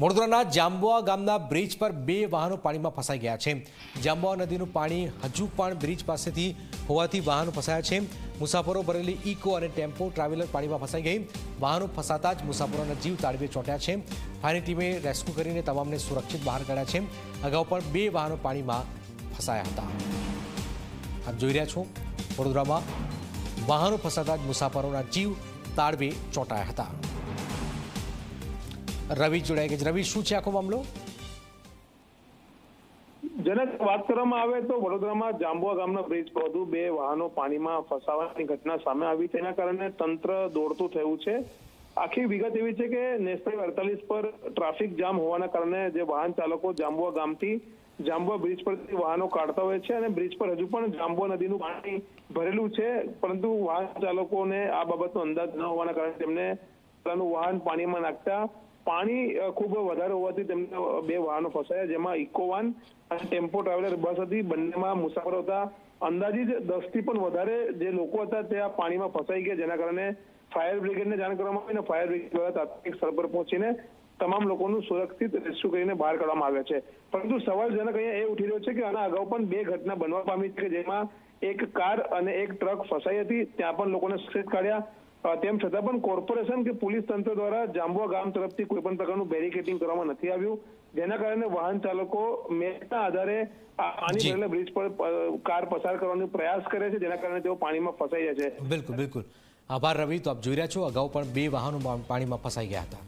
વડોદરાના જાંબુઆ ગામના બ્રિજ પર બે વાહનો પાણીમાં ફસાઈ ગયા છે. જાંબુઆ નદીનું પાણી હજુ પણ બ્રિજ પાસેથી હોવાથી વાહનો ફસાયા છે. મુસાફરો ભરેલી ઇકો અને ટેમ્પો ટ્રાવેલર પાણીમાં ફસાઈ ગઈ. વાહનો ફસાતા જ મુસાફરોના જીવ તાળવે ચોંટ્યા છે. ફાયરની ટીમે રેસ્ક્યુ કરીને તમામને સુરક્ષિત બહાર કાઢ્યા છે. અગાઉ પણ બે વાહનો પાણીમાં ફસાયા હતા. આપ જોઈ રહ્યા છો વડોદરામાં વાહનો ફસાતા જ મુસાફરોના જીવ તાળવે ચોંટાયા હતા. રવિ જોડાઈ ગયા રવિ, શું છે આખો મામલો? જનક વાત કરવામાં આવે તો વડોદરામાં જાંબુઆ ગામના બ્રિજ પર વધુ બે વાહનો પાણીમાં ફસાવાની ઘટના સામે આવી. તેના કારણે તંત્ર દોડતું થયું છે. આખી વિગત એવી છે કે નેશનલ અડતાલીસ પર ટ્રાફિક જામ હોવાના કારણે જે વાહન ચાલકો જાંબુઆ ગામથી જાંબુઆ બ્રિજ પરથી વાહનો કાઢતા હોય છે અને બ્રિજ પર હજુ પણ જાંબુઆ નદીનું પાણી ભરેલું છે. પરંતુ વાહન ચાલકોને આ બાબતનો અંદાજ ન હોવાના કારણે તેમને પોતાનું વાહન પાણીમાં નાખતા પાણી ખૂબ વધારે હોવાથી તેમને બે વાહનો ફસાયા, જેમાં ઇકો વાન અને ટેમ્પો ટ્રાવેલર બસ હતી. બંનેમાં મુસાફરો હતા. અંદાજિત દસથી પણ વધારે જે લોકો હતા તે આ પાણીમાં ફસાઈ ગયા, જેના કારણે ફાયર બ્રિગેડને જાણ કરવામાં આવી અને ફાયર બ્રિગેડ દ્વારા તાત્કાલિક સ્થળ પર પહોંચીને તમામ લોકોનું સુરક્ષિત રેસ્ક્યુ કરીને બહાર કાઢવામાં આવ્યા છે. પરંતુ સવાલજનક અહીંયા એ ઉઠી રહ્યો છે કે આના અગાઉ પણ બે ઘટના બનવા પામી છે કે જેમાં એક કાર અને એક ટ્રક ફસાઈ હતી, ત્યાં પણ લોકોને સુરક્ષિત કાઢ્યા. તેમ છતાં પણ કોર્પોરેશન કે પોલીસ તંત્ર દ્વારા જાંબુઆ ગામ તરફથી કોઈ પણ પ્રકારનું બેરિકેડિંગ કરવામાં નથી આવ્યું. જેના કારણે વાહન ચાલકો મેચના આધારે આની પાણી જી. બ્રિજ પર કાર પસાર કરવાનો પ્રયાસ કરે છે જેના કારણે તેઓ પાણીમાં ફસાઈ જાય છે. બિલકુલ બિલકુલ. આભાર રવિ તો આપ જોઈ રહ્યા છો અગાઉ પણ બે વાહનો પાણીમાં ફસાઈ ગયા હતા.